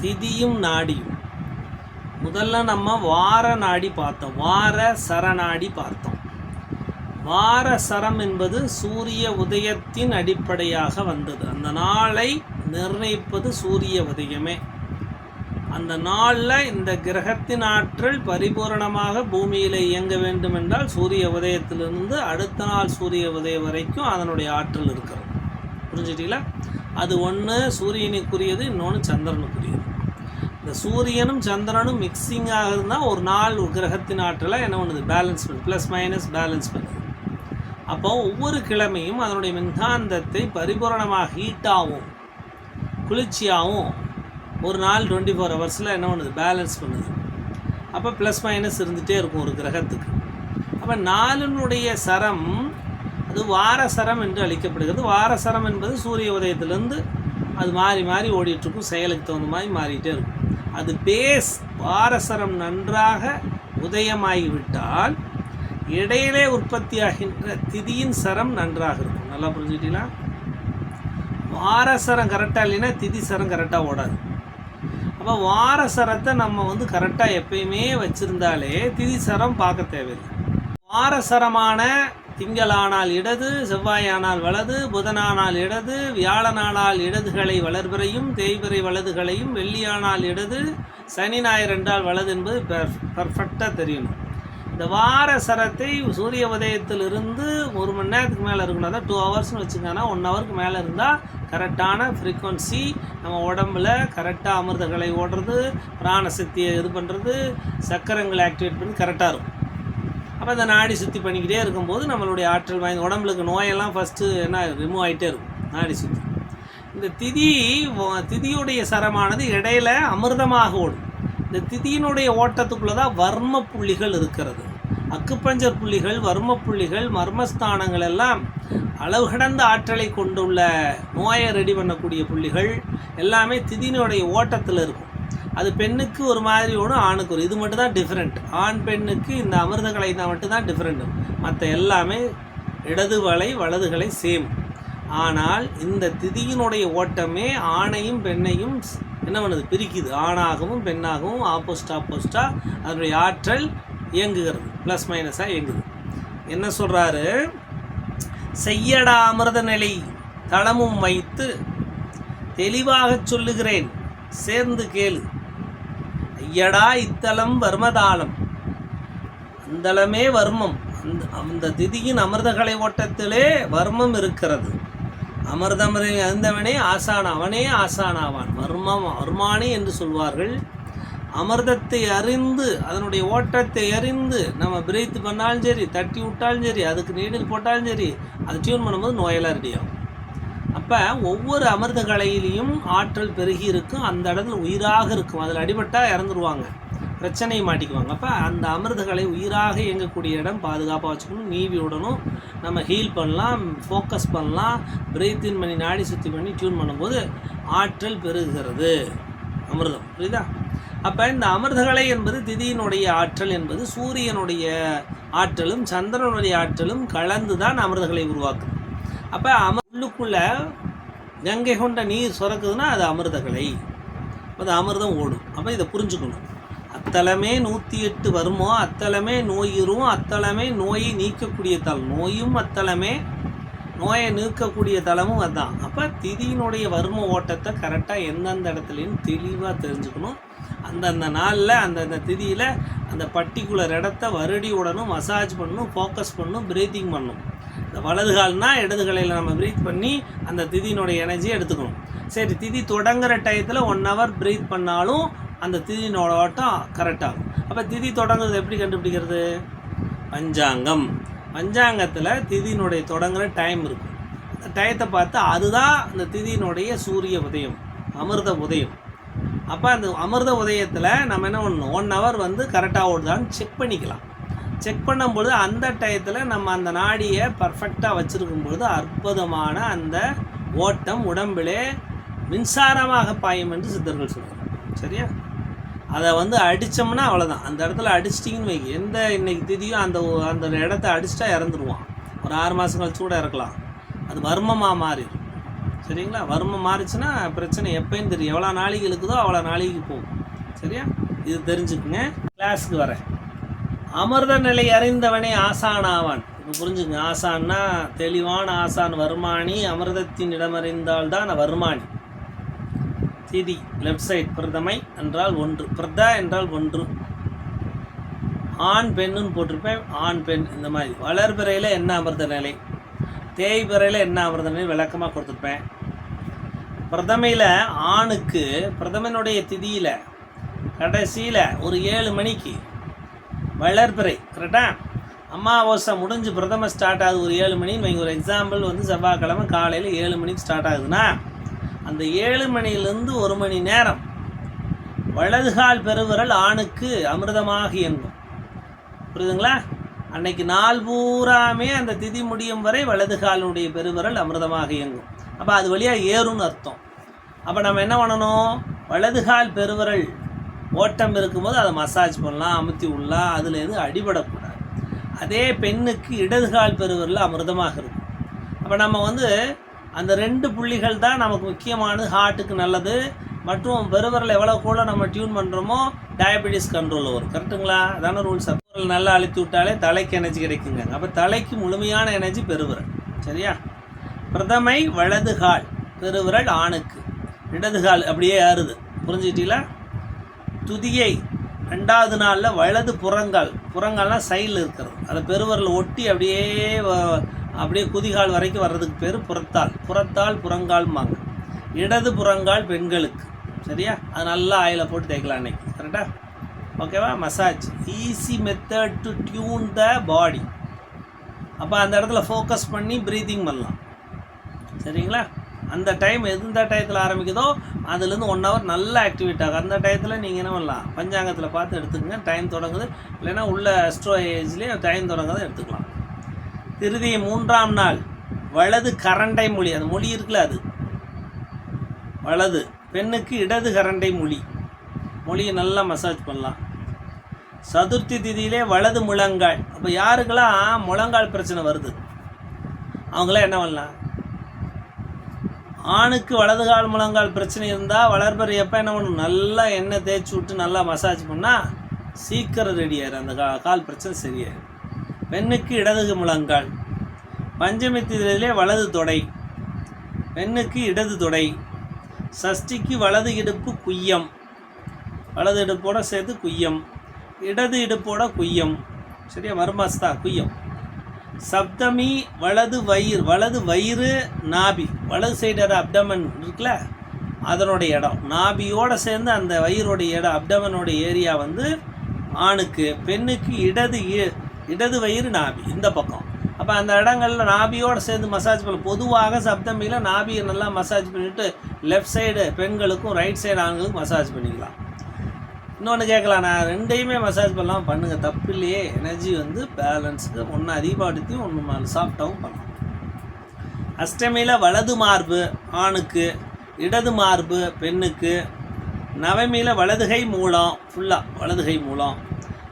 திதியும் நாடியும். முதல்ல நம்ம வார நாடி பார்த்தோம். வார சரநாடி பார்த்தோம். வார சரம் என்பது சூரிய உதயத்தின் அடிப்படையாக வந்தது. அந்த நாளை நிர்ணயிப்பது சூரிய உதயமே. அந்த நாளில் இந்த கிரகத்தின் ஆற்றல் பரிபூரணமாக பூமியில் இயங்க வேண்டும் என்றால் சூரிய உதயத்திலிருந்து அடுத்த நாள் சூரிய உதயம் வரைக்கும் அதனுடைய ஆற்றல் இருக்கிறது. புரிஞ்சுட்டீங்களா? அது ஒன்று சூரியனுக்குரியது இன்னொன்று சந்திரனுக்குரியது. இந்த சூரியனும் சந்திரனும் மிக்சிங் ஆகுதுன்னா ஒரு நாள் ஒரு கிரகத்தின் ஆற்றலை என்ன பண்ணுது? பேலன்ஸ் பண்ணுது. ப்ளஸ் மைனஸ் பேலன்ஸ் பண்ணுது. அப்போ ஒவ்வொரு கிழமையும் அதனுடைய மின்காந்தத்தை பரிபூரணமாக ஹீட்டாகவும் குளிர்ச்சியாகவும் ஒரு நாள் டுவெண்ட்டி ஃபோர் ஹவர்ஸில் என்ன பண்ணுது? பேலன்ஸ் பண்ணுது. அப்போ ப்ளஸ் மைனஸ் இருந்துகிட்டே இருக்கும் ஒரு கிரகத்துக்கு. அப்போ நாளினுடைய சரம் அது வார சரம் என்று அழைக்கப்படுகிறது. வார சரம் என்பது சூரிய உதயத்திலேருந்து அது மாறி மாறி ஓடிட்டுருக்கும் செயலுக்கு தகுந்த மாதிரி மாறிட்டே இருக்கும். அது பேஸ் பாரசரம் நன்றாக உதயமாகிவிட்டால் இடையிலே உற்பத்தியாகின்ற திதியின் சரம் நன்றாக இருக்கும். நல்லா புரிஞ்சுக்கிட்டீங்களா? வாரசரம் கரெக்டாக இல்லைன்னா திதி சரம் கரெக்டாக ஓடாது. அப்போ வாரசரத்தை நம்ம வந்து கரெக்டாக எப்பயுமே வச்சுருந்தாலே திதி சரம் பார்க்க தேவையில்லை. வாரசரமான திங்களானால் இடது செவ்வாயானால் வலது புதனானால் இடது வியாழனானால் இடதுகளை வளர்பிறையும் தேய்பிறை வலதுகளையும் வெள்ளியானால் இடது சனி ஞாயிறு என்றால் வலது என்பது பெர் பர்ஃபெக்டாக தெரியணும். இந்த வார சரத்தை சூரிய உதயத்திலிருந்து ஒரு மணி நேரத்துக்கு மேலே இருக்கணும். அதான் டூ ஹவர்ஸ்னு வச்சுக்கோங்கன்னா ஒன் ஹவருக்கு மேலே இருந்தால் கரெக்டான ஃப்ரீக்குவன்சி நம்ம உடம்புல கரெக்டாக அமிர்தங்களை ஓடுறது பிராணசக்தியை இது பண்ணுறது சக்கரங்களை ஆக்டிவேட் பண்ணி கரெக்டாக இருக்கும். அப்போ இந்த நாடி சுற்றி பண்ணிக்கிட்டே இருக்கும்போது நம்மளுடைய ஆற்றல் வாய்ந்த உடம்புக்கு நோயெல்லாம் ஃபஸ்ட்டு என்ன ரிமூவ் ஆகிட்டே இருக்கும். நாடி சுற்றி இந்த திதி திதியுடைய சரமானது இடையில அமிர்தமாக ஓடும். இந்த திதியினுடைய ஓட்டத்துக்குள்ளே தான் வர்ம புள்ளிகள் இருக்கிறது. அக்குப்பஞ்சர் புள்ளிகள் வர்ம புள்ளிகள் மர்மஸ்தானங்கள் எல்லாம் அளவு கடந்த ஆற்றலை கொண்டுள்ள நோயை ரெடி பண்ணக்கூடிய புள்ளிகள் எல்லாமே திதியினுடைய ஓட்டத்தில் இருக்கும். அது பெண்ணுக்கு ஒரு மாதிரி ஓடும் ஆணுக்கு ஒரு. இது மட்டும் தான் டிஃப்ரெண்ட் ஆண் பெண்ணுக்கு இந்த அமிர்தகளை தான் மட்டும்தான் டிஃப்ரெண்ட் மற்ற எல்லாமே இடது வலை வலதுகளை சேம் ஆனால் இந்த திதியினுடைய ஓட்டமே ஆணையும் பெண்ணையும் என்ன பண்ணுது? பிரிக்குது. ஆணாகவும் பெண்ணாகவும் ஆப்போஸ்ட் ஆப்போஸ்ட்டாக அதனுடைய ஆற்றல் இயங்குகிறது. ப்ளஸ் மைனஸாக இயங்குது. என்ன சொல்கிறாரு செய்யடா அமிர்த நிலை தளமும் வைத்து தெளிவாகச் சொல்லுகிறேன். சேர்ந்து கேளு. ஐயடா இத்தலம் வர்மதாளம். அந்தளமே வர்மம். அந்த அந்த திதியின் அமிர்தகலை ஓட்டத்திலே வர்மம் இருக்கிறது. அமிர்தமரை அறிந்தவனே ஆசான் அவனே ஆசானாவான். வர்மம் வர்மானி என்று சொல்வார்கள். அமிர்தத்தை அறிந்து அதனுடைய ஓட்டத்தை அறிந்து நம்ம பிரீத் பண்ணாலும் சரி தட்டி விட்டாலும் சரி அதுக்கு நீடில் போட்டாலும் சரி அது டியூன் பண்ணும்போது நோயெல்லாம் ரெடி ஆகும். அப்போ ஒவ்வொரு அமிர்த கலையிலையும் ஆற்றல் பெருகி இருக்கும் அந்த இடத்துல உயிராக இருக்கும். அதில் அடிபட்டால் இறந்துருவாங்க. பிரச்சனையை மாட்டிக்குவாங்க. அப்போ அந்த அமிர்த கலை உயிராக இயங்கக்கூடிய இடம் பாதுகாப்பாக வச்சுக்கணும். நீவி விடணும். நம்ம ஹீல் பண்ணலாம் ஃபோக்கஸ் பண்ணலாம். பிரீத்தின் பண்ணி நாடி சுற்றி பண்ணி டியூன் பண்ணும்போது ஆற்றல் பெருகுகிறது அமிர்தம். புரியுதா? அப்போ இந்த அமிர்தகலை என்பது திதியினுடைய ஆற்றல் என்பது சூரியனுடைய ஆற்றலும் சந்திரனுடைய ஆற்றலும் கலந்து தான் அமிர்தகளை உருவாக்கும் அப்போ அம உள்ளுக்குள்ள கங்கை கொண்ட நீர் சுரக்குதுன்னா அது அமிர்தகலை அது அமிர்தம் ஓடும். அப்போ இதை புரிஞ்சுக்கணும். அத்தலமே நூற்றி எட்டு வருமோ அத்தலமே நோயிரும் அத்தலமே நோயை நீக்கக்கூடிய தலம் நோயும் அத்தலமே நோயை நீக்கக்கூடிய தலமும் அதுதான் அப்போ திதியினுடைய வர்ம ஓட்டத்தை கரெக்டாக எந்தெந்த இடத்துலையும் தெளிவாக தெரிஞ்சுக்கணும். அந்தந்த நாளில் அந்தந்த திதியில் அந்த பர்டிகுலர் இடத்த வருடி உடனும் மசாஜ் பண்ணணும் ஃபோக்கஸ் பண்ணணும் பிரீத்திங் பண்ணணும் இந்த வலது கால்னால் இடது காலையில் நம்ம ப்ரீத் பண்ணி அந்த திதியினுடைய எனர்ஜியை எடுத்துக்கணும். சரி திதி தொடங்குற டயத்தில் ஒன் ஹவர் ப்ரீத் பண்ணாலும் அந்த திதியினோட ஓட்டம் கரெக்டாகும் அப்போ திதி தொடங்குறது எப்படி கண்டுபிடிக்கிறது? பஞ்சாங்கம். பஞ்சாங்கத்தில் திதியினுடைய தொடங்குற டைம் இருக்கும். அந்த டயத்தை பார்த்து அதுதான் அந்த திதியினுடைய சூரிய உதயம் அமிர்த உதயம். அப்போ அந்த அமிர்த உதயத்தில் நம்ம என்ன பண்ணணும்? ஒன் ஹவர் வந்து கரெக்டாக ஓடுதான்னு செக் பண்ணிக்கலாம். செக் பண்ணும்பொழுது அந்த டயத்தில் நம்ம அந்த நாடியை பர்ஃபெக்டாக வச்சுருக்கும் பொழுது அற்புதமான அந்த ஓட்டம் உடம்பிலே மின்சாரமாக பாயும் என்று சித்தர்கள் சொல்கிறாங்க சரியா? அதை வந்து அடித்தோம்னா அவ்வளோதான் அந்த இடத்துல அடிச்சிட்டிங்கன்னு வைங்க. எந்த இன்னைக்கு திதியோ அந்த அந்த இடத்த அடிச்சிட்டா இறந்துருவான். ஒரு ஆறு மாதம் கழிச்சு கூட இறக்கலாம். அது வர்மமாக மாறிடும் சரிங்களா? வர்மம் மாறிச்சுன்னா பிரச்சனை எப்பயும் தெரியும். எவ்வளோ நாளைக்கு இருக்குதோ அவ்வளோ நாளைக்கு போகும். சரியா? இது தெரிஞ்சுக்குங்க. கிளாஸுக்கு வரேன். அமிர்த நிலை அறிந்தவனே ஆசானாவான் இப்போ புரிஞ்சுங்க. ஆசான்னா தெளிவான ஆசான் வருமானி அமிர்தத்தின் இடமறிந்தால் தான் வருமானி. திதி லெஃப்ட் சைட் பிரதமை என்றால் ஒன்று. பிரதா என்றால் ஒன்று. ஆண் பெண்ணுன்னு போட்டிருப்பேன். ஆண் பெண் இந்த மாதிரி. வளர்பிறையில் என்ன அமிர்த நிலை தேய்பிறையில் என்ன அமிர்த நிலை விளக்கமாக கொடுத்துருப்பேன். பிரதமையில் ஆணுக்கு பிரதமனுடைய திதியில் கடைசியில் ஒரு ஏழு மணிக்கு வளர்பிறை கரெக்டா அமாவாசை முடிஞ்சு பிரதம ஸ்டார்ட் ஆகுது ஒரு ஏழு மணின்னு வைங்க ஒரு எக்ஸாம்பிள் வந்து செவ்வாய்க்கிழமை காலையில் ஏழு மணிக்கு ஸ்டார்ட் ஆகுதுன்னா அந்த ஏழு மணிலேருந்து ஒரு மணி நேரம் வலதுகால் பெருவிரல் ஆணுக்கு அமிர்தமாக இயங்கும். புரியுதுங்களா? அன்னைக்கு நாள் பூராமே அந்த திதி முடியும் வரை வலதுகாலினுடைய பெருவிரல் அமிர்தமாக இயங்கும். அப்போ அது வழியாக ஏறும்னு அர்த்தம். அப்போ நம்ம என்ன பண்ணணும்? வலதுகால் பெருவிரல் ஓட்டம் இருக்கும்போது அதை மசாஜ் பண்ணலாம் அமுத்தி விடலாம் அதில் எதுவும் அடிபடக்கூடாது. அதே பெண்ணுக்கு இடதுகால் பெருவரில் அமிர்தமாக இருக்கும். அப்போ நம்ம வந்து அந்த ரெண்டு புள்ளிகள் தான் நமக்கு முக்கியமானது ஹார்ட்டுக்கு நல்லது. மற்றும் பெருவரில் எவ்வளோ கூட நம்ம டியூன் பண்ணுறோமோ டயபெட்டிஸ் கண்ட்ரோலில் வரும். கரெக்டுங்களா அதான ரூல்ஸ் பெருவிரல் நல்லா அழுத்தி விட்டாலே தலைக்கு எனர்ஜி கிடைக்குங்க. அப்போ தலைக்கு முழுமையான எனர்ஜி பெருவரல். சரியா? பிரதமை வலதுகால் பெருவிரல் ஆணுக்கு. இடதுகால் அப்படியே ஏறுது. புரிஞ்சுக்கிட்டீங்களா? துதியை ரெண்டாவது நாளில் வலது புறங்கால் புறங்கால்னால் சைடில் இருக்கிறது. அதை பெருவரில் ஒட்டி அப்படியே அப்படியே குதிகால் வரைக்கும் வர்றதுக்கு பேர் புறத்தால். புறத்தால் புறங்கால்மாங்க இடது புறங்கால் பெண்களுக்கு. சரியா? அது நல்லா ஆயில போட்டு தேய்க்கலாம் அன்னைக்கு. கரெக்டா? ஓகேவா? Massage. Easy method to tune the body அப்போ அந்த இடத்துல ஃபோக்கஸ் பண்ணி ப்ரீதிங் பண்ணலாம். சரிங்களா? அந்த டைம் எந்த டயத்தில் ஆரம்பிக்குதோ அதுலேருந்து ஒன் ஹவர் நல்லா ஆக்டிவேட் ஆகும். அந்த டயத்தில் நீங்கள் என்ன பண்ணலாம்? பஞ்சாங்கத்தில் பார்த்து எடுத்துக்கங்க. டைம் தொடங்குது. இல்லைன்னா உள்ள அஸ்ட்ரோ ஏஜ்லேயே டைம் தொடங்குறதை எடுத்துக்கலாம். திருதி மூன்றாம் நாள். வலது கரண்டை மொழி. அந்த மொழி இருக்குல்ல அது? வலது. பெண்ணுக்கு இடது கரண்டை மொழி. மொழியை நல்லா மசாஜ் பண்ணலாம். சதுர்த்தி திதியிலே வலது முழங்கால். அப்போ யாருக்கெல்லாம் முழங்கால் பிரச்சனை வருது? அவங்களாம் என்ன பண்ணலாம்? ஆணுக்கு வலது கால் முழங்கால் பிரச்சனை இருந்தால் வளர்பறை எப்போ என்ன பண்ணணும் நல்லா எண்ணெய் தேய்ச்சி விட்டு நல்லா மசாஜ் பண்ணால் சீக்கிரம் ரெடி ஆயிரும். அந்த கா கால் பிரச்சனை சரியாயிரும். பெண்ணுக்கு இடது முழங்கால். பஞ்சமி திதியிலே வலது தொடை. பெண்ணுக்கு இடது தொடை. சஷ்டிக்கு வலது இடுப்பு குய்யம். வலது இடுப்போட சேர்த்து குய்யம். இடது இடுப்போட குய்யம். சரியா? மர்மஸ்தா குய்யம். சப்தமி வலது வயிறு வலது வயிறு நாபி. வலது சைடு அப்டமன் இருக்குல்ல? அதனுடைய இடம். நாபியோட சேர்ந்து அந்த வயிறுடைய இடம் அப்டமனோட ஏரியா வந்து ஆணுக்கு பெண்ணுக்கு இடது இ- இடது வயிறு நாபி. இந்த பக்கம். அப்போ அந்த இடங்கள்ல நாபியோடு சேர்ந்து மசாஜ் பண்ண பொதுவாக சப்தமியில் நாபியை நல்லா மசாஜ் பண்ணிவிட்டு லெஃப்ட் சைடு பெண்களுக்கும் ரைட் சைடு ஆண்களுக்கும் மசாஜ் பண்ணிக்கலாம். இன்னொன்று கேட்கலாம். நான் ரெண்டையுமே மசாஜ் பண்ணலாம். பண்ணுங்க. தப்பு இல்லையே. எனர்ஜி வந்து பேலன்ஸுக்கு ஒன்று அதிகப்படுத்தியும் ஒன்று சாஃப்டாகவும் பண்ணலாம். அஷ்டமியில் வலது மார்பு ஆணுக்கு. இடது மார்பு பெண்ணுக்கு. நவமியில் வலதுகை மூலம் ஃபுல்லாக வலதுகை மூலம்.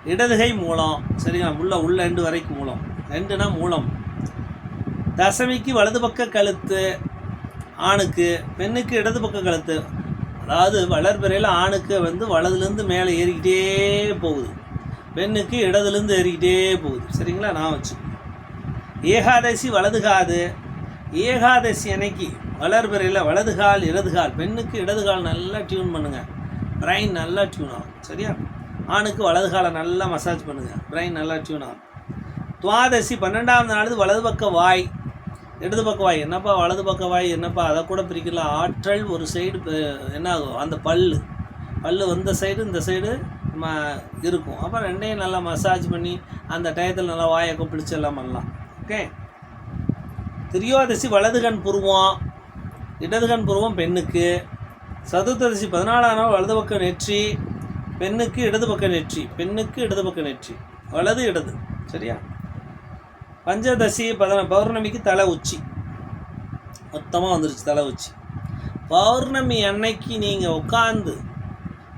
இடதுகை மூலம். சரிங்களா? உள்ள உள்ள ரெண்டு வரைக்கும் மூலம். ரெண்டுனா மூலம். தசமிக்கு வலது பக்க கழுத்து ஆணுக்கு. பெண்ணுக்கு இடது பக்க கழுத்து. அதாவது வளர்பிறையில் ஆணுக்கு வந்து வலதுலேருந்து மேலே ஏறிக்கிட்டே போகுது. பெண்ணுக்கு இடதுலேருந்து ஏறிக்கிட்டே போகுது. சரிங்களா? நான் வச்சு ஏகாதசி வலது காது. ஏகாதசி அன்னைக்கு வளர்பிறையில் வலது கால் இடது கால். பெண்ணுக்கு இடது கால் நல்லா டியூன் பண்ணுங்கள் பிரைன் நல்லா டியூன் ஆகும். சரியா? ஆணுக்கு வலது காலை நல்லா மசாஜ் பண்ணுங்கள் பிரைன் நல்லா டியூன் ஆகும். துவாதசி பன்னெண்டாம் நாள் வலது பக்க வாய். இடது பக்க வாய் என்னப்பா வலது பக்க வாய் என்னப்பா அதை கூட பிரிக்கலாம் ஆற்றல் ஒரு சைடு என்ன ஆகும் அந்த பல்லு. பல்லு வந்த சைடு இந்த சைடு ம இருக்கும். அப்புறம் ரெண்டையும் நல்லா மசாஜ் பண்ணி அந்த டயத்தில் நல்லா வாயை கொப்பிடிச்சு எல்லாம் பண்ணலாம். ஓகே திரியோதசி வலது கண் புருவம். இடது கண் புருவம் பெண்ணுக்கு. சதுர்த்ததசி பதினாலாம் நாள் வலது பக்கம் நெற்றி. பெண்ணுக்கு இடது பக்கம் நெற்றி. பெண்ணுக்கு இடது பக்கம் நெற்றி. வலது இடது. சரியா? பஞ்சதசி பதன பௌர்ணமிக்கு தலை உச்சி. மொத்தமாக வந்துருச்சு தலை உச்சி. பௌர்ணமி அன்னைக்கு நீங்கள் உட்காந்து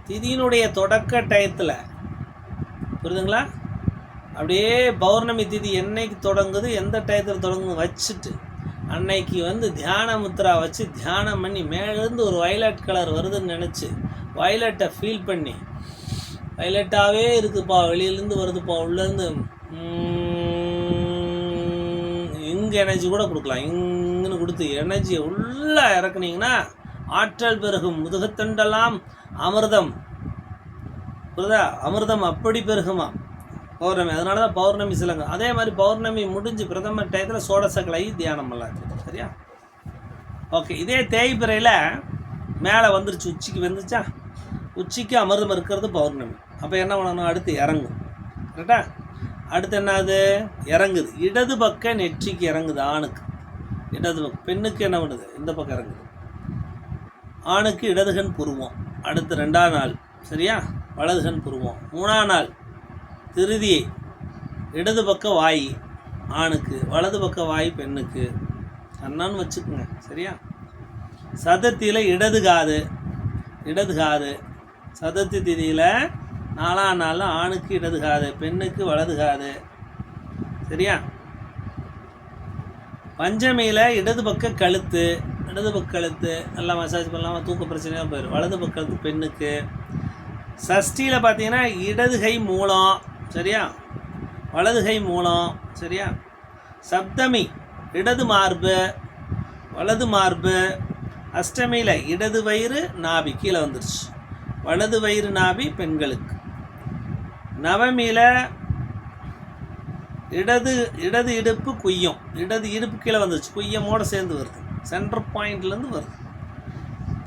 திதியினுடைய தொடக்க டயத்தில் புரியுதுங்களா அப்படியே பௌர்ணமி திதி என்னைக்கு தொடங்குது எந்த டயத்தில் தொடங்குது வச்சுட்டு அன்னைக்கு வந்து தியான முத்ரா வச்சு தியானம் பண்ணி மேலேருந்து ஒரு வயலட் கலர் வருதுன்னு நினச்சி வயலட்டை ஃபீல் பண்ணி வயலட்டாகவே இருக்குதுப்பா வெளியிலேருந்து வருதுப்பா உள்ளேருந்து இங்கே எனர்ஜி கூட கொடுக்கலாம். இங்குன்னு கொடுத்து எனர்ஜியை உள்ளே இறக்குனீங்கன்னா ஆற்றல் பெருகும். முதுகத்தண்டெல்லாம் அமிர்தம். புரியுதா? அமிர்தம் அப்படி பெருகுமா? பௌர்ணமி. அதனால தான் பௌர்ணமி சிலங்க. அதே மாதிரி பௌர்ணமி முடிஞ்சு பிரதம டயத்தில் சோடசக்கலை தியானம் எல்லாம் சரியா? ஓகே இதே தேய்பிறையில் மேலே வந்துருச்சு. உச்சிக்கு வந்துச்சா? உச்சிக்கு அமிர்தம் இருக்கிறது பௌர்ணமி. அப்போ என்ன பண்ணணும்? அடுத்து இறங்கும். கரெக்டா அடுத்து என்னது? இறங்குது. இடது பக்கம் நெற்றிக்கு இறங்குது ஆணுக்கு. இடது பக்கம் பெண்ணுக்கு என்ன பண்ணுது? இந்த பக்கம் இறங்குது. ஆணுக்கு இடதுகன் புருவம். அடுத்து ரெண்டாம் நாள். சரியா? வலதுகன் புருவம். மூணாம் நாள். திருதி இடது பக்க வாய் ஆணுக்கு வலது பக்க வாய் பெண்ணுக்கு. அண்ணான்னு வச்சுக்கோங்க. சரியா? சதத்தியில் இடது காது. இடது காது. சதத்தி திதியில் நாலாம் நாள் ஆணுக்கு இடது காது பெண்ணுக்கு வலது காது சரியா? பஞ்சமியில் இடது பக்க கழுத்து இடது பக்க கழுத்து நல்லா மசாஜ் பண்ணலாமா? தூக்க பிரச்சனையாக போயிடும் வலது பக்க கழுத்து பெண்ணுக்கு. சஷ்டியில் பார்த்தீங்கன்னா இடது கை மூலம் சரியா? வலது கை மூலம் சரியா? சப்தமி இடது மார்பு வலது மார்பு. அஷ்டமியில் இடது வயிறு நாபி. கீழே வந்துருச்சு. வலது வயிறு நாபி பெண்களுக்கு. நவமியில் இடது இடது இடுப்பு குய்யம். இடது இடுப்பு கீழே வந்துச்சு குய்யமோடு சேர்ந்து வருது. சென்டர் பாயிண்ட்லேருந்து வருது.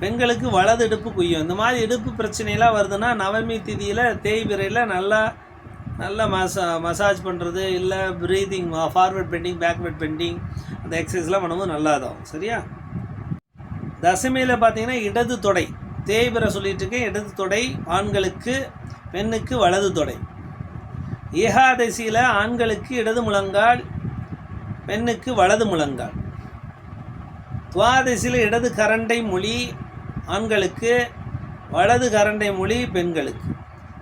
பெண்களுக்கு வலது இடுப்பு குய்யம். இந்த மாதிரி இடுப்பு பிரச்சனைலாம் வருதுன்னா நவமி திதியில் தேய்பிரையில் நல்லா நல்லா மசா மசாஜ் பண்ணுறது இல்லை breathing forward bending backward bending அந்த எக்ஸசைஸ்லாம் பண்ணும்போது நல்லா தான் சரியா? தசமியில் பார்த்தீங்கன்னா இடது தொடை. தேய்பிரை சொல்லிட்டு இருக்கேன். இடது தொடை ஆண்களுக்கு பெண்ணுக்கு வலது தொடை. ஏகாதசியில் ஆண்களுக்கு இடது முழங்கால் பெண்ணுக்கு வலது முழங்கால். துவாதசியில் இடது கரண்டை மொழி ஆண்களுக்கு வலது கரண்டை மொழி பெண்களுக்கு.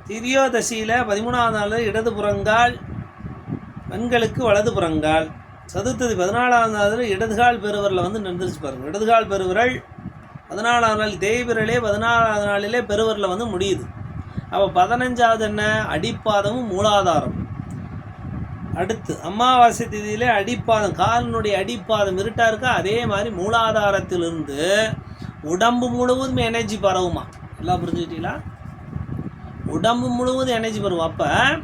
திரியோதசியில் பதிமூணாவது நாள் இடது புறங்கால் பெண்களுக்கு வலது புறங்கால். சதுர்த்ததி பதினாலாவது நாள் இடதுகால் பெருவரில் வந்து நின்றுச்சு பாருங்கள் இடதுகால் பெருவிரல் பதினாலாவது நாள் தேய்விரலே பதினாலாவது நாளிலே பெருவரில் வந்து முடியுது. அப்போ பதினஞ்சாவது என்ன? அடிப்பாதமும் மூலாதாரம். அடுத்து அமாவாசை திதியிலே அடிப்பாதம். காலினுடைய அடிப்பாதம் இருட்டாக இருக்கா? அதே மாதிரி மூலாதாரத்திலிருந்து உடம்பு முழுவதும் எனர்ஜி பரவுமா? எல்லாம் புரிஞ்சுக்கிட்டீங்களா? உடம்பு முழுவதும் எனர்ஜி பரவும். அப்போ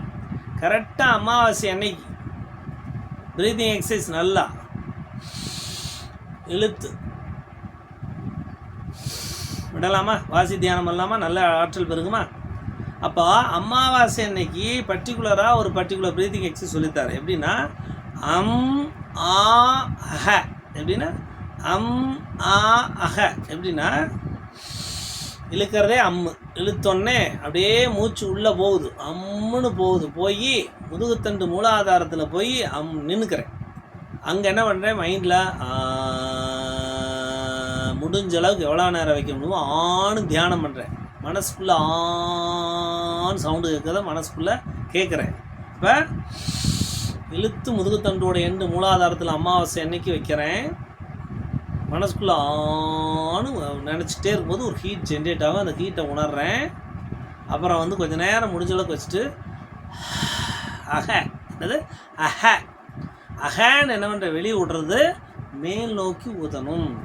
கரெக்டாக அமாவாசை அன்னைக்கு ப்ரீதிங் எக்ஸசைஸ் நல்லா. இழுத்து. விடலாமா? வாசி தியானம் பண்ணலாமா? நல்ல ஆற்றல் பெருகுமா? அப்போ அமாவாசை அன்னைக்கு பர்டிகுலராக ஒரு பர்டிகுலர் ப்ரீதிங் எக்ஸசைஸ் சொல்லித்தார். எப்படின்னா அம் ஆ அஹ. எப்படின்னா அம் ஆ அஹ. எப்படின்னா இழுக்கிறதே அம்மு இழுத்தோடனே அப்படியே மூச்சு உள்ளே போகுது. அம்முன்னு போகுது. போய் முதுகுத்தண்டு மூலாதாரத்தில் போய் அம் நின்றுக்கிறேன் அங்கே என்ன பண்ணுறேன் மைண்டில் முடிஞ்ச அளவுக்கு எவ்வளோ நேரம் வைக்க முடியுமோ ஆணும் தியானம் பண்ணுறேன் மனசுக்குள்ளே ஆன்னு சவுண்டு கேட்குறத மனசுக்குள்ளே கேட்குறேன். இப்போ இழுத்து முதுகுத்தண்டோட எண்டு மூலாதாரத்தில் அமாவாசை அன்னைக்கு வைக்கிறேன். மனசுக்குள்ளே ஆன்னு நினச்சிட்டே இருக்கும்போது ஒரு ஹீட் ஜென்ரேட் ஆகும். அந்த ஹீட்டை உணர்றேன். அப்புறம் வந்து கொஞ்சம் நேரம் முடிஞ்ச அளவுக்கு வச்சுட்டு அஹ என்னது? அஹ. அஹன்னு என்ன பண்ணுற வெளியே விடுறது. மேல் நோக்கி ஊதணும்.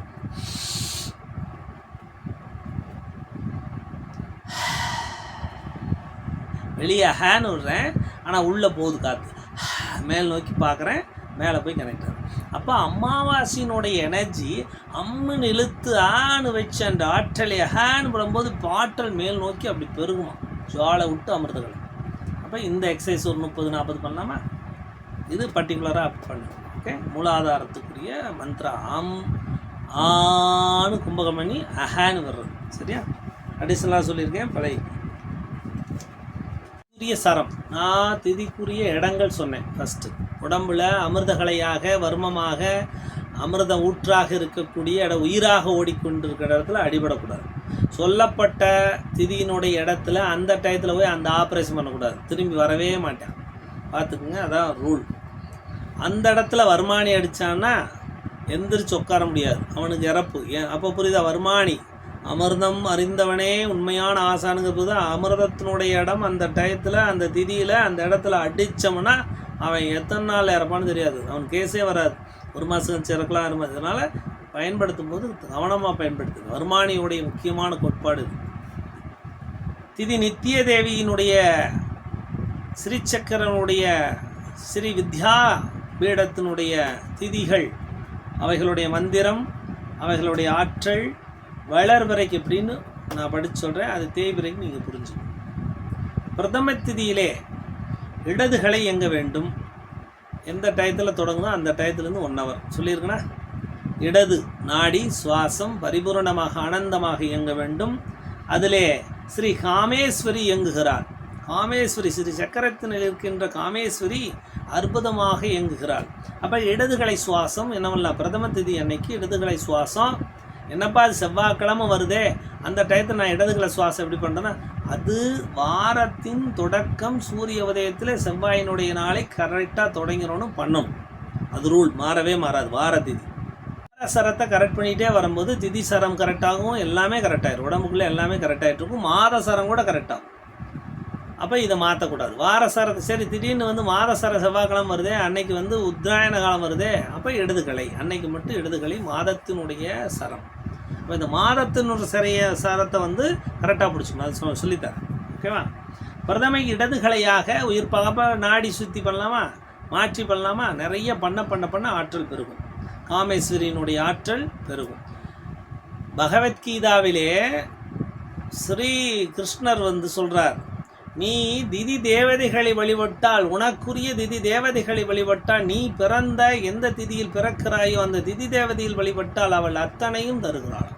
வெளியே ஹேன்னு விடுறேன். ஆனால் உள்ளே போகுது காற்று மேல் நோக்கி பார்க்குறேன். மேலே போய் கனெக்ட் ஆகும் அப்போ அமாவாசையினுடைய எனர்ஜி அம்முன்னு இழுத்து ஆன்னு வச்சு அந்த ஆற்றலை ஹேன்னு போடும்போது இப்போ ஆற்றல் மேல் நோக்கி அப்படி பெருகுமா ஜுவாலை விட்டு அமிர்தங்கள் அப்போ இந்த எக்ஸசைஸ் ஒரு முப்பது நாற்பது பண்ணலாமா? இது பர்டிகுலராக பண்ணு. ஓகே மூலாதாரத்துக்குரிய மந்த்ரா. ஆம் ஆன்னு கும்பகம் பண்ணி அஹான்னு வர்றது சரியா? அடிஷனலாக சொல்லியிருக்கேன். பழைய திதிக்குரிய சரம். நான் திதிக்குரிய இடங்கள் சொன்னேன். ஃபஸ்ட்டு உடம்புல அமிர்தகலையாக வர்மமாக அமிர்த ஊற்றாக இருக்கக்கூடிய இட உயிராக ஓடிக்கொண்டிருக்கிற இடத்துல அடிபடக்கூடாது. சொல்லப்பட்ட திதியினுடைய இடத்துல அந்த டயத்தில் போய் அந்த ஆப்ரேஷன் பண்ணக்கூடாது. திரும்பி வரவே மாட்டேன். பார்த்துக்குங்க அதான் ரூல் அந்த இடத்துல வருமானி அடித்தான்னா எந்திரிச்சு உட்கார முடியாது. அவனுக்கு இறப்பு. ஏன்? அப்போ புரியுதா? வருமானி அமிர்தம் அறிந்தவனே உண்மையான ஆசானுங்க போது அமிர்தத்தினுடைய இடம் அந்த டயத்தில் அந்த திதியில் அந்த இடத்துல அடித்தோம்னா அவன் எத்தனை நாள் இறப்பான்னு தெரியாது. அவன் கேஸே வராது. ஒரு மாதம் கழிச்சு இறக்கலாம் ஆறு அதனால் பயன்படுத்தும் போது கவனமாக பயன்படுத்துங்க. வருமானியுடைய முக்கியமான கோட்பாடு திதி நித்திய தேவியினுடைய ஸ்ரீசக்கரனுடைய ஸ்ரீ வித்யா பீடத்தினுடைய திதிகள் அவைகளுடைய மந்திரம் அவைகளுடைய ஆற்றல் வளர்வரைக்கு எப்படின்னு நான் படித்து சொல்கிறேன் அது தேய்பிரைக்கு நீங்கள் புரிஞ்சுக்கணும். பிரதம திதியிலே இடதுகளை எங்க வேண்டும். எந்த டயத்தில் தொடங்குதோ அந்த டயத்துலேருந்து ஒன் ஹவர் சொல்லியிருக்கேனா? இடது நாடி சுவாசம் பரிபூரணமாக ஆனந்தமாக இயங்க வேண்டும். அதிலே ஸ்ரீ காமேஸ்வரி இயங்குகிறார். காமேஸ்வரி ஸ்ரீ சக்கரத்தில் இருக்கின்ற காமேஸ்வரி அற்புதமாக இயங்குகிறாள் அப்போ இடதுகளை சுவாசம் என்னவெல்லாம் பிரதம திதி அன்னைக்கு இடதுகளை சுவாசம் என்னப்பா அது செவ்வாய்க்கிழமை வருதே? அந்த டயத்தை நான் இடதுகளை சுவாசம் எப்படி பண்ணுறேன்னா அது வாரத்தின் தொடக்கம் சூரிய உதயத்தில் செவ்வாயினுடைய நாளை கரெக்டாக தொடங்கிறோன்னு பண்ணும். அது ரூல் மாறவே மாறாது வார திதி. வார சரத்தை கரெக்ட் பண்ணிகிட்டே வரும்போது திதி சரம் கரெக்டாகும் எல்லாமே கரெக்டாகிடும் உடம்புக்குள்ளே எல்லாமே கரெக்டாகிட்டு இருக்கும். மாத சரம் கூட கரெக்டாகும் அப்போ இதை மாற்றக்கூடாது வார சரத்தை சரி திடீர்னு வந்து மாத சர செவ்வாய்க்கிழமை வருதே அன்னைக்கு வந்து உத்தராயண காலம் வருதே அப்போ இடதுகளை அன்னைக்கு மட்டும் இடதுகளை மாதத்தினுடைய சரம். இப்போ இந்த மாதத்தினுடைய சிறைய சாரத்தை வந்து கரெக்டாக பிடிச்சிக்கணும். அது சொ- சொல்லித்தரேன். ஓகேவா பிரதமை இடதுகளையாக உயிர் பகப்ப நாடி சுத்தி பண்ணலாமா? மாற்றி பண்ணலாமா? நிறைய பண்ண பண்ண பண்ண ஆற்றல் பெருகும். காமேஸ்வரியினுடைய ஆற்றல் பெருகும். பகவத்கீதாவிலே ஸ்ரீ கிருஷ்ணர் வந்து சொல்கிறார் நீ திதி தேவதைகளை வழிபட்டால் உனக்குரிய திதி தேவதைகளை வழிபட்டால் நீ பிறந்த எந்த திதியில் பிறக்கிறாயோ அந்த திதி தேவதையில் வழிபட்டால் அவள் அத்தனையும் தருகிறாள்.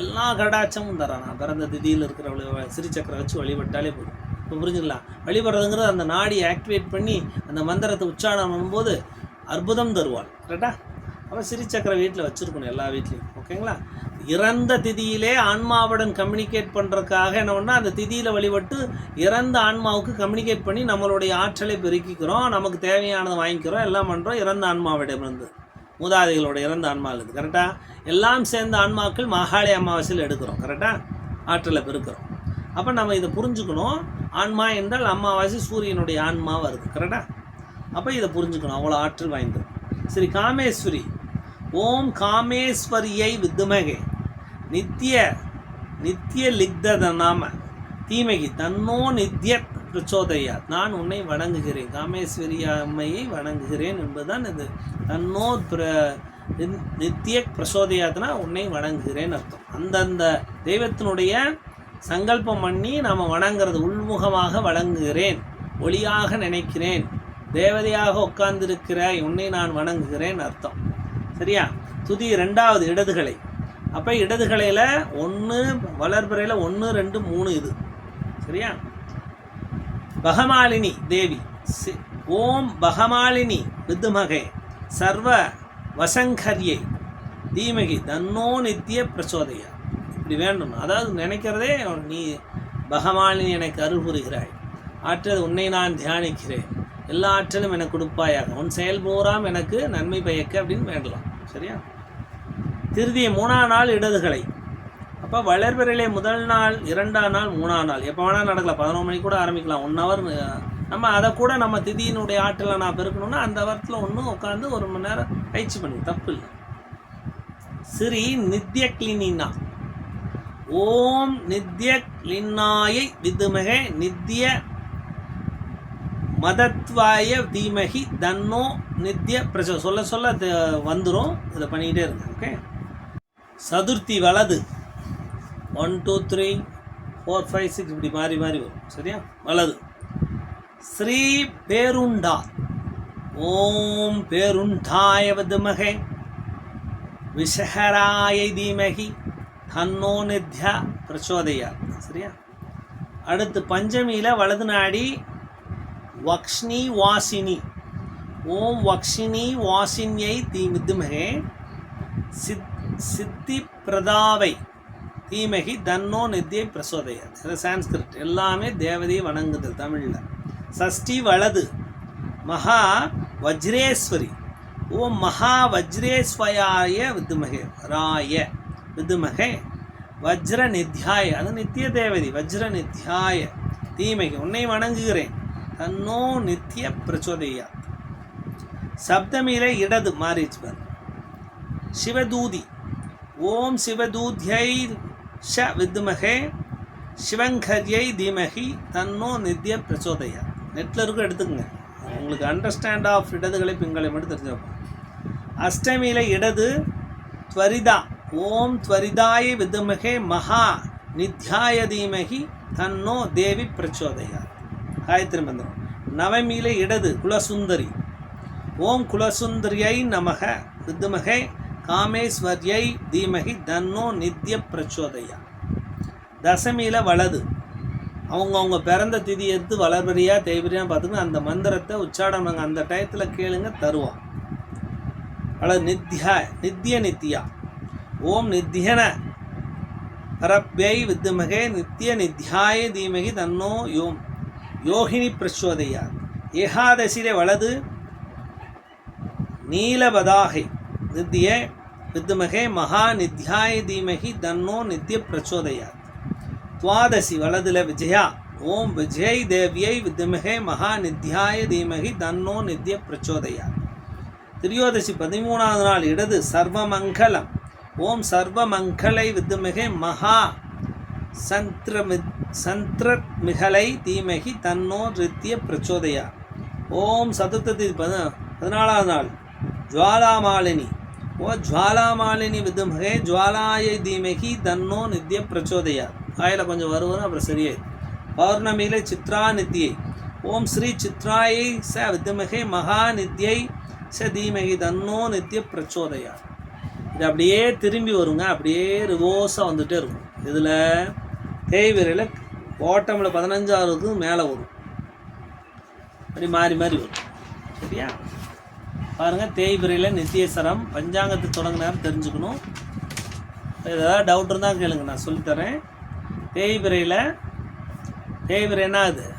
எல்லா கடாச்சமும் தரான். நான் பிறந்த திதியில் இருக்கிறவளை சிறுச்சக்கரை வச்சு வழிபட்டாலே போதும். இப்போ புரிஞ்சுக்கலாம் வழிபடுறதுங்கிறது அந்த நாடி ஆக்டிவேட் பண்ணி அந்த மந்திரத்தை உச்சாரணம் பண்ணும்போது அற்புதம் தருவாள். கரெக்டா அப்போ சிறுச்சக்கரை வீட்டில் வச்சுருக்கணும் எல்லா வீட்லேயும். ஓகேங்களா இறந்த திதியிலே ஆன்மாவுடன் கம்யூனிகேட் பண்ணுறதுக்காக என்ன பண்ணால் அந்த திதியில் வழிபட்டு இறந்த ஆன்மாவுக்கு கம்யூனிகேட் பண்ணி நம்மளுடைய ஆற்றலை பெருக்கிக்கிறோம் நமக்கு தேவையானதை வாங்கிக்கிறோம் எல்லாம் பண்ணுறோம் இறந்த ஆன்மாவிடமிருந்து. மூதாதைகளோட இறந்த ஆன்மாவிலிருந்து கரெக்டாக எல்லாம் சேர்ந்த ஆன்மாக்கள் மகாளி அமாவாசையில் எடுக்கிறோம். கரெக்டாக ஆற்றலை பெருக்கிறோம். அப்போ நம்ம இதை புரிஞ்சுக்கணும். ஆன்மா என்றால் அமாவாசை சூரியனுடைய ஆன்மா வருது. கரெக்டாக அப்போ இதை புரிஞ்சுக்கணும். அவ்வளோ ஆற்றல் வாய்ந்தது. சரி காமேஸ்வரி. ஓம் காமேஸ்வரியை வித்துமகே நித்திய நித்திய லிக்தத நாம தீமகி தன்னோ நித்திய பிரச்சோதையா. நான் உன்னை வணங்குகிறேன் காமேஸ்வரி அம்மையை வணங்குகிறேன் என்பதுதான் இது. தன்னோ பிர நித்- நித்திய பிரசோதயாத்னா உன்னை வணங்குகிறேன் அர்த்தம். அந்தந்த தெய்வத்தினுடைய சங்கல்பம் பண்ணி நாம் வணங்குறது உள்முகமாக வணங்குகிறேன் ஒளியாக நினைக்கிறேன் தேவதையாக உட்கார்ந்திருக்கிற உன்னை நான் வணங்குகிறேன் அர்த்தம். சரியா? துதி ரெண்டாவது இடதுகளை. அப்போ இடதுகளையில் ஒன்று வளர்பிறையில் ஒன்று ரெண்டு மூணு இது. சரியா? பகமாலினி தேவி. சி- ஓம் பகமாலினி வித்துமகே சர்வ வசங்கரியை. தீமகி தன்னோ நித்திய பிரச்சோதயா இப்படி வேண்டும்? அதாவது நினைக்கிறதே நீ பகமாலினி எனக்கு அருள் புரிகிறாய். ஆற்றல் உன்னை நான் தியானிக்கிறேன். எல்லா ஆற்றலும் எனக்கு கொடுப்பாயாக. உன் செயல்போறாம் எனக்கு நன்மை பயக்க அப்படின்னு வேண்டலாம். சரியா? திருதிய மூணாம் நாள் இடதுகளை. அப்போ வளர்பிறையிலே முதல் நாள் இரண்டாம் நாள் மூணாம் நாள். எப்போ வேணால் நடக்கலாம். பதினொரு மணிக்கு கூட ஆரம்பிக்கலாம். ஒன் ஹவர் நம்ம அதை கூட நம்ம திதியினுடைய ஆற்றில் நான் பெருக்கணும்னா அந்த வாரத்தில் ஒன்றும் உட்காந்து ஒரு மணி நேரம் பயிற்சி பண்ணி தப்பு இல்லை. ஸ்ரீ நித்ய கிளினா ஓம் நித்ய கிளின்னாயை விதுமகே நித்ய மதத்வாய தீமகி தன்னோ நித்ய பிரச. சொல்ல சொல்ல வந்துடும் இதை பண்ணிக்கிட்டே இருக்கேன் ஓகே சதுர்த்தி வலது. One two three four five six இப்படி மாறி மாறி வரும். சரியா? வலது. ஸ்ரீ பேருண்டா. ஓம் பேருண்டாய விதுமகே. விஷஹராய தீமகி. தன்னோ நித்யா பிரச்சோதையா. சரியா? அடுத்து பஞ்சமியில் வலது நாடி வக்ஷ்னி வாசினி. ஓம் வக்ஷினி வாசின்யை தீ வித்துமகே சித் சித்தி பிரதாவை தீமகி தன்னோ நித்தியை பிரசோதைய இது சான்ஸ்கிரிட். எல்லாமே தேவதையை வணங்குது தமிழில். சஷ்டி வலது. மகா வஜ்ரேஸ்வரி. ஓ மகா வஜ்ரேஸ்வயாய வித்துமகே ராய வித்துமகே வஜ்ர நித்யாய அது நித்திய தேவதி. வஜ்ர நித்யாய தீமகி உன்னை வணங்குகிறேன். தன்னோ நித்திய பிரச்சோதையா சப்தமீரை இடது. மாறிச்சு சிவதூதி. ஓம் சிவதூத்யை ஷ வித்மகே சிவங்கரியை தீமகி தன்னோ நித்திய பிரச்சோதையா நெட்டில் இருக்கும் எடுத்துக்கங்க. உங்களுக்கு அண்டர்ஸ்டாண்ட் ஆஃப் இடதுகளை பிங்களை மட்டும் தெரிஞ்சுப்போம் அஷ்டமியில் இடது துவரிதா. ஓம் துவரிதாய வித்மகே மகா நித்யாய தீமகி தன்னோ தேவி பிரச்சோதயா. காயத்ரி மந்திரம் நவமியில இடது குலசுந்தரி. ஓம் குலசுந்தரியை நமக வித்மகே காமேஸ்வர்யை தீமகி தன்னோ நித்ய பிரச்சோதயா. தசமியில் வலது. அவங்கவுங்க பிறந்த திதி எடுத்து வளர்படியாக தேய்படியாக பார்த்துக்கணும் அந்த மந்திரத்தை உச்சாடம் நாங்கள் அந்த டயத்தில் கேளுங்க தருவோம். வலது நித்யா நித்திய நித்யா. ஓம் நித்யன. பரப்பை வித்மகே நித்திய நித்யாய தீமகி தன்னோ யோம். யோகினி பிரச்சோதையா. ஏகாதசியிலே வலது. நீலபதாகை. நித்திய வித்மகே மகா நித்யாய தீமகி தன்னோ நித்திய பிரச்சோதயாத். துவாதசி வலதுல விஜயா ஓம் விஜய் தேவியை வித்மகே மகா நித்யாய தீமகி தன்னோ நித்திய பிரச்சோதயாத். திரியோதசி பதிமூணாவது நாள் இடது சர்வமங்கலம். ஓம் சர்வமங்கலை வித்மகே மகா சந்திரமி சந்திரமிகலை தீமகி தன்னோ நித்திய பிரச்சோதயா ஓம் சதுர்த்ததி பத பதினாலாவது நாள். ஜுவாலாமாலினி. ஓ ஜுவாலாமாலினி விதுமகே ஜுவாலாயை தீமகி தன்னோ நித்திய பிரச்சோதையார் காயில் கொஞ்சம் வருவதும் அப்புறம் சரியாயிரு பௌர்ணமியில சித்ரா நித்தியை ஓம் ஸ்ரீ சித்ராயை ச விதுமகே மகா நித்யை ச தீமகி தன்னோ நித்திய பிரச்சோதையார் இது அப்படியே திரும்பி வருங்க அப்படியே ரிவோர்ஸாக வந்துகிட்டே இருக்கும் இதில் தேய்விரையில் ஓட்டமில் பதினஞ்சாவதுக்கு மேலே வரும். அப்படி மாறி மாறி வரும். சரியா? பாருங்கள் தேய்பிரையில் நித்தியசரம் பஞ்சாங்கத்தை தொடங்கினார் தெரிஞ்சுக்கணும். ஏதாவது டவுட் இருந்தால் கேளுங்க நான் சொல்லித்தரேன். தேய்பிரையில் தேய்பிரை என்ன அது?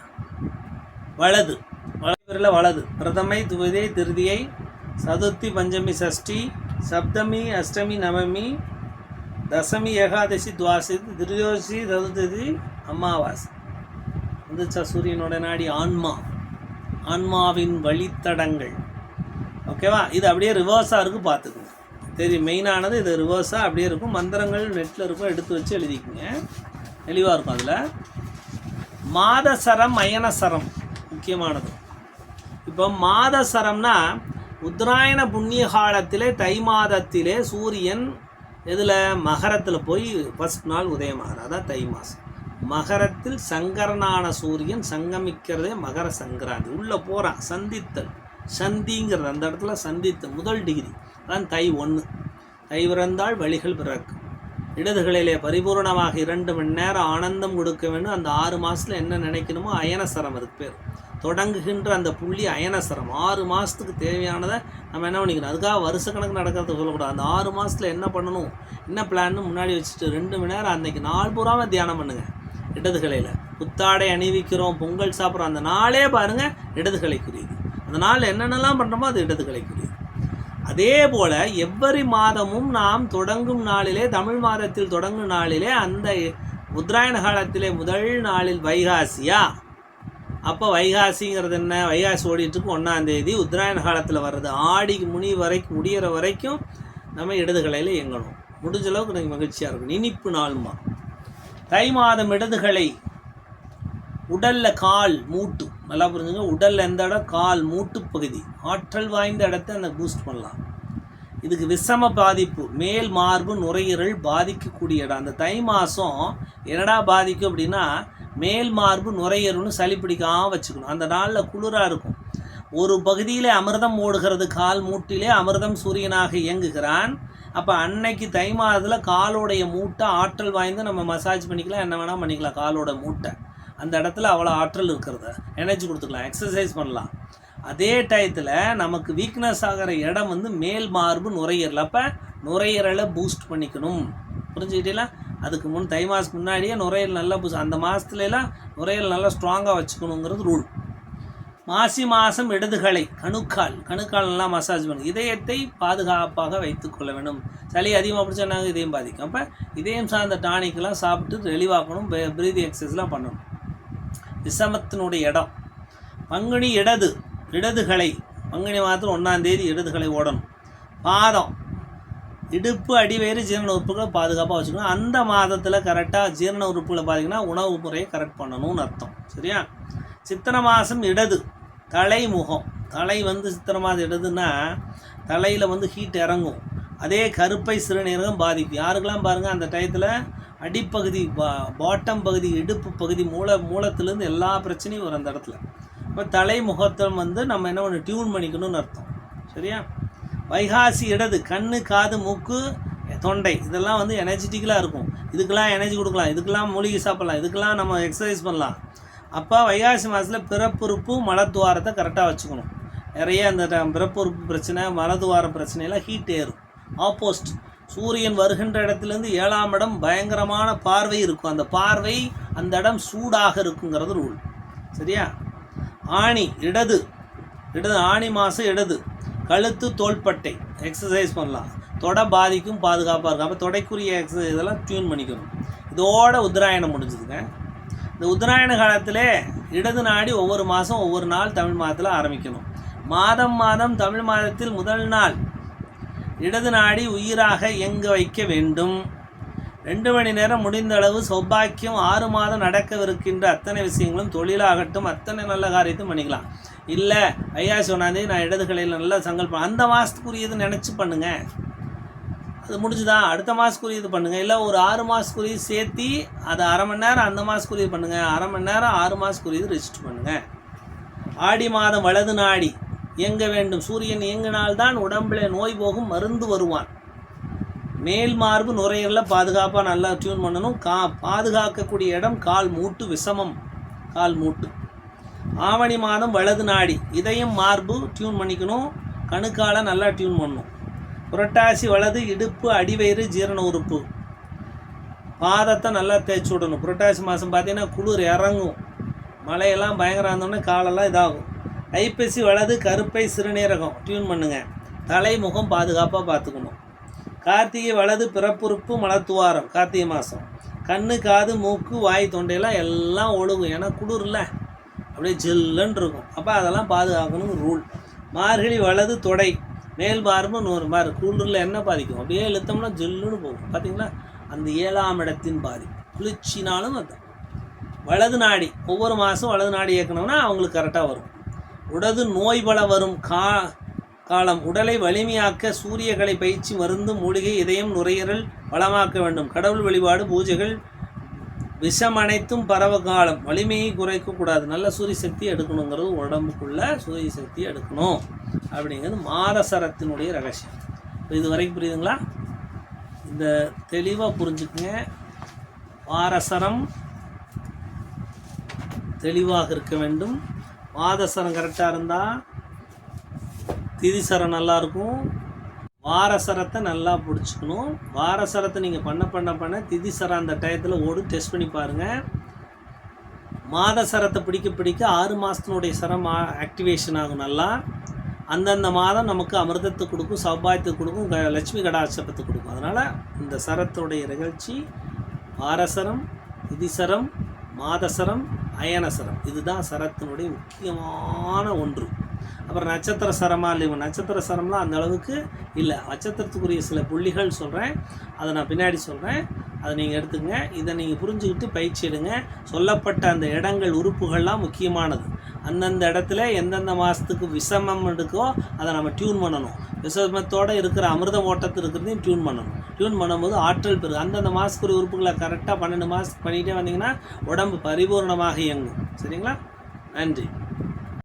வலது. வளபிரையில் வலது. பிரதமை துவதை திருதியை சதுர்த்தி பஞ்சமி சஷ்டி சப்தமி அஷ்டமி நவமி தசமி ஏகாதசி துவாசி திரியோசி சதுர்த்தி அமாவாசை. வந்துச்சா சூரியனோட நாடி? ஆன்மா. ஆன்மாவின் வழித்தடங்கள். ஓகேவா? இது அப்படியே ரிவர்ஸாக இருக்கும் பார்த்துக்குங்க. தெரியும் மெயினானது இது ரிவர்ஸாக அப்படியே இருக்கும். மந்திரங்கள் நெட்டில் இருக்கும் எடுத்து வச்சு எழுதிக்குங்க. தெளிவாக இருக்கும் அதில். மாதசரம் அயனசரம் முக்கியமானது. இப்போ மாதசரம்னா உத்தராயண புண்ணிய காலத்திலே தை மாதத்திலே சூரியன் இதில் மகரத்தில் போய் ஃபஸ்ட் நாள் உதயமாகிறார் அதான் தை மாதம் மகரத்தில் சங்கரனான சூரியன் சங்கமிக்கிறதே மகர சங்கராந்தி உள்ளே போகிறான் சந்தித்தல். சந்திங்கிறது. அந்த இடத்துல சந்தித்த முதல் டிகிரி அதான் தை ஒன்று தை பிறந்தால் வழிகள் பிறக்கும். இடதுகளிலே பரிபூர்ணமாக இரண்டு மணி நேரம் ஆனந்தம் கொடுக்க வேண்டும். அந்த ஆறு மாதத்தில் என்ன நினைக்கணுமோ அயனசரம் அதுக்கு பேர். தொடங்குகின்ற அந்த புள்ளி அயனசரம். ஆறு மாதத்துக்கு தேவையானதை நம்ம என்ன பண்ணிக்கணும்? அதுக்காக வருஷக்கணக்கு நடக்கிறத சொல்லக்கூடாது. அந்த ஆறு மாதத்தில் என்ன பண்ணணும்? என்ன பிளான்னு முன்னாடி வச்சுட்டு ரெண்டு மணி நேரம் அன்றைக்கு நாள் பூராமல் தியானம் பண்ணுங்கள் இடதுகளையில் புத்தாடை அணிவிக்கிறோம் பொங்கல் சாப்பிட்றோம். அந்த நாளே பாருங்கள் இடதுகளைக்குரியது அந்த நாள் என்னென்னலாம் பண்ணுறோமோ அது இடதுகளைக்குரியது அதே போல் எவ்வரி மாதமும் நாம் தொடங்கும் நாளிலே தமிழ் மாதத்தில் தொடங்கும் நாளிலே அந்த உத்ராயண காலத்திலே முதல் நாளில் வைகாசியா? அப்போ வைகாசிங்கிறது என்ன? வைகாசி ஓடிட்டுருக்கு ஒன்றாந்தேதி உத்ராயண உத்தராயண காலத்தில் வர்றது ஆடிக்கு முனி வரைக்கும் முடிகிற வரைக்கும் நம்ம இடதுகளையில் இயங்கணும். முடிஞ்ச அளவுக்கு எனக்கு மகிழ்ச்சியாக இருக்கும். இனிப்பு நாளுமா. தை மாதம் இடதுகளை உடல்ல கால் மூட்டு. நல்லா புரிஞ்சுங்க? உடலில் எந்த இடம்? கால் மூட்டு பகுதி. ஆற்றல் வாய்ந்த இடத்த அந்த பூஸ்ட் பண்ணலாம். இதுக்கு விஷம பாதிப்பு மேல் மார்பு நுரையீரல் பாதிக்கக்கூடிய இடம். அந்த தை மாதம் என்னடா பாதிக்கும் அப்படின்னா மேல் மார்பு நுரையீரல்னு சளி பிடிக்காமல் வச்சுக்கணும். அந்த நாளில் குளிராக இருக்கும். ஒரு பகுதியில் அமிர்தம் ஓடுகிறது கால் மூட்டிலே அமிர்தம் சூரியனாக இயங்குகிறான். அப்போ அன்னைக்கு தை மாதத்தில் காலோடைய மூட்டை ஆற்றல் வாய்ந்து நம்ம மசாஜ் பண்ணிக்கலாம். என்ன வேணால் பண்ணிக்கலாம். காலோட மூட்டை. அந்த இடத்துல அவ்வளோ ஆற்றல் இருக்கிறத. எனர்ஜி கொடுத்துக்கலாம் எக்ஸசைஸ் பண்ணலாம். அதே டயத்தில் நமக்கு வீக்னஸ் ஆகிற இடம் வந்து மேல் மார்பு நுரையீரல். அப்போ நுரையீரலை பூஸ்ட் பண்ணிக்கணும். புரிஞ்சுக்கிட்டீங்களா? அதுக்கு முன் தை மாதத்துக்கு முன்னாடியே நுரையீரல் நல்லா பூஸ்ட் அந்த மாதத்துலலாம் நுரையீரல் நல்லா ஸ்ட்ராங்காக வச்சுக்கணுங்கிறது ரூல் மாசி மாதம் இடதுகளை கணுக்கால் கணுக்கால் நல்லா மசாஜ் பண்ணும் இதயத்தை பாதுகாப்பாக வைத்துக்கொள்ள வேண்டும். சளி அதிகமாக பிடிச்சா நாங்கள் இதயம் பாதிக்கும். அப்போ இதயம் சார்ந்த டானிக்கெலாம் சாப்பிட்டு தெளிவாக்கணும் பிரீதி எக்ஸசைஸ்லாம் பண்ணணும். விஷமத்தினுடைய இடம். பங்குனி இடது இடதுகளை பங்குனி மாதத்தில் ஒன்றாம் தேதி இடதுகளை ஓடணும். பாதம். இடுப்பு அடிவேறு ஜீரண உறுப்புகளை பாதுகாப்பாக வச்சுக்கணும். அந்த மாதத்தில் கரெக்டாக ஜீரண உறுப்புகளை பார்த்தீங்கன்னா உணவு முறையை கரெக்ட் பண்ணணும்னு அர்த்தம். சரியா? சித்திரை மாதம் இடது தலை முகம் தலை வந்து சித்திரை மாதம் இடதுன்னா தலையில் வந்து ஹீட் இறங்கும். அதே கருப்பை சிறுநீரகம் பாதிக்கும். யாருக்கெல்லாம் பாருங்கள் அந்த டயத்தில் அடிப்பகுதி பா பாட்டம் பகுதி இடுப்பு பகுதி மூல மூலத்துலேருந்து எல்லா பிரச்சனையும் வரும் அந்த இடத்துல. இப்போ தலை முகத்தம் வந்து நம்ம என்ன ஒன்று டியூன் பண்ணிக்கணும்னு அர்த்தம். சரியா? வைகாசி இடது கண்ணு காது மூக்கு தொண்டை. இதெல்லாம் வந்து எனர்ஜெட்டிக்கலாக இருக்கும். இதுக்கெல்லாம் எனர்ஜி கொடுக்கலாம். இதுக்கெல்லாம் மூலிகை சாப்பிட்லாம். இதுக்கெல்லாம் நம்ம எக்ஸசைஸ் பண்ணலாம். அப்போ வைகாசி மாதத்தில் பிறப்புறுப்பு மலத்துவாரத்தை கரெக்டாக வச்சுக்கணும். நிறைய அந்த ட- பிறப்புறுப்பு பிரச்சனை மலதுவார பிரச்சனையெல்லாம் ஹீட் ஏறும். ஆப்போஸ்ட் சூரியன் வருகின்ற இடத்துலேருந்து ஏழாம் இடம் பயங்கரமான பார்வை இருக்கும். அந்த பார்வை அந்த இடம் சூடாக இருக்குங்கிறது ரூல் சரியா? ஆணி இடது. இடது ஆணி மாதம் இடது. கழுத்து தோள்பட்டை. எக்ஸசைஸ் பண்ணலாம். தொடை பாதிக்கும் பாதுகாப்பாக இருக்கும். அப்போ தொடைக்குரிய எக்ஸசைஸ் இதெல்லாம் டியூன் பண்ணிக்கணும். இதோட உத்தராயணம் முடிஞ்சுதுங்க. இந்த உத்தராயண காலத்திலே இடது நாடி ஒவ்வொரு மாதம் ஒவ்வொரு நாள் தமிழ் மாதத்தில் ஆரம்பிக்கணும். மாதம் மாதம் தமிழ் மாதத்தில் முதல் நாள் இடது நாடி உயிராக இயங்க வைக்க வேண்டும். ரெண்டு மணி நேரம் முடிந்த அளவு சௌபாக்கியம் ஆறு மாதம் நடக்கவிருக்கின்ற அத்தனை விஷயங்களும் தொழிலாகட்டும் அத்தனை நல்ல காரியத்தையும் பண்ணிக்கலாம். இல்லை ஐயா சொன்னாந்தே நான் இடது கலையில் நல்லா சங்கல்பம். அந்த மாதத்துக்குரியது நினச்சி பண்ணுங்கள் அது முடிஞ்சுதா? அடுத்த மாதத்துக்குரியது பண்ணுங்கள் இல்லை ஒரு ஆறு மாதத்துக்குரியது சேர்த்தி அதை அரை மணி நேரம் அந்த மாதத்துக்குரியது பண்ணுங்கள் அரை மணி நேரம் ஆறு மாதத்துக்குரியது ரெஜிஸ்டர் பண்ணுங்கள் ஆடி மாதம் வலது நாடி இயங்க வேண்டும். சூரியன் இயங்கினால்தான் உடம்பில் நோய் போகும் மருந்து வருவான். மேல் மார்பு நுரையீரலில் பாதுகாப்பாக நல்லா டியூன் பண்ணணும். கா பாதுகாக்கக்கூடிய இடம் கால் மூட்டு விஷமம். கால் மூட்டு. ஆவணி மாதம் வலது நாடி. இதயம் மார்பு டியூன் பண்ணிக்கணும். கணுக்கால நல்லா டியூன் பண்ணணும். புரட்டாசி வலது இடுப்பு அடிவயிறு ஜீரண உறுப்பு. பாதத்தை நல்லா தேய்ச்சி விடணும். புரட்டாசி மாதம் பார்த்தீங்கன்னா குளிர் இறங்கும். மழையெல்லாம் பயங்கரம் இருந்தோடனே காலெல்லாம் இதாகும். ஐப்பசி வலது கருப்பை சிறுநீரகம். டியூன் பண்ணுங்க. தலை முகம் பாதுகாப்பாக பார்த்துக்கணும். கார்த்திகை வலது பிறப்புறுப்பு மலத்துவாரம் கார்த்திகை மாதம் கண்ணு காது மூக்கு வாய் தொண்டையெல்லாம் எல்லாம் ஒழுகும். ஏன்னா குளிரில். அப்படியே ஜில்லுன்னு இருக்கும். அப்போ அதெல்லாம் பாதுகாக்கணும் ரூல் மார்கழி வலது தொடை. மேல் மார்பு நூறு மாறு குளிரில் என்ன பாதிக்கும்? அப்படியே இழுத்தோம்னா ஜில்லுன்னு போகும். பார்த்தீங்களா அந்த ஏழாம் இடத்தின் பாதி. குளிர்ச்சினாலும் அது வலது நாடி. ஒவ்வொரு மாதம் வலது நாடி இயக்கணும்னா அவங்களுக்கு கரெக்டாக வரும். உடது நோய் பல வரும் கா காலம். உடலை வலிமையாக்க சூரியகளை பயிற்சி மருந்து மூலிகை இதயம் நுரையீரல் வளமாக்க வேண்டும். கடவுள் வழிபாடு பூஜைகள் விஷம் அனைத்தும் பரவ காலம். வலிமையை குறைக்கக்கூடாது நல்ல சூரிய சக்தி எடுக்கணுங்கிறது உடம்புக்குள்ள சூரிய சக்தி எடுக்கணும். அப்படிங்கிறது மாதசரத்தினுடைய ரகசியம். இப்போ இது வரைக்கும் புரியுதுங்களா? இந்த தெளிவாக புரிஞ்சுக்குங்க. வாரசரம் தெளிவாக இருக்க வேண்டும். மாதசரம் கரெக்டாக இருந்தால் திதிசரம் நல்லா இருக்கும். வாரசரத்தை நல்லா பிடிச்சிக்கணும். வாரசரத்தை நீங்கள் பண்ண பண்ண பண்ண திதிசரம் அந்த டயத்தில் ஓடு டெஸ்ட் பண்ணி பாருங்கள் மாதசரத்தை பிடிக்க பிடிக்க ஆறு மாதத்தினுடைய சரம் ஆக்டிவேஷன் ஆகும் நல்லா. அந்தந்த மாதம் நமக்கு அமிர்தத்தை கொடுக்கும் சௌபாயத்தை கொடுக்கும் க லட்சுமி கடாட்சரத்தை கொடுக்கும். அதனால் இந்த சரத்துடைய நிகழ்ச்சி வாரசரம் திதிசரம் மாதசரம் அயன சரம். இதுதான் சரத்தினுடைய முக்கியமான ஒன்று. அப்புறம் நட்சத்திர சரமா இல்லை நட்சத்திர சரம்லாம் அந்த அளவுக்கு இல்லை. நட்சத்திரத்துக்குரிய சில புள்ளிகள் சொல்கிறேன் அதை நான் பின்னாடி சொல்கிறேன் அதை நீங்கள் எடுத்துங்க இதை நீங்கள் புரிஞ்சுக்கிட்டு பயிற்சி எடுங்க. சொல்லப்பட்ட அந்த இடங்கள் உறுப்புகள்லாம் முக்கியமானது. அந்தந்த இடத்துல எந்தெந்த மாதத்துக்கு விஷமம் இருக்கோ அதை நம்ம டியூன் பண்ணணும். விஷமத்தோடு இருக்கிற அமிர்த ஓட்டத்தில் இருக்கிறதையும் டியூன் பண்ணணும். டியூன் பண்ணும்போது ஆற்றல் பெறும். அந்தந்த மாதத்துக்குரிய உறுப்புகளை கரெக்டாக பன்னெண்டு மாதத்துக்கு பண்ணிகிட்டே வந்தீங்கன்னா உடம்பு பரிபூர்ணமாக இயங்கும். சரிங்களா? நன்றி.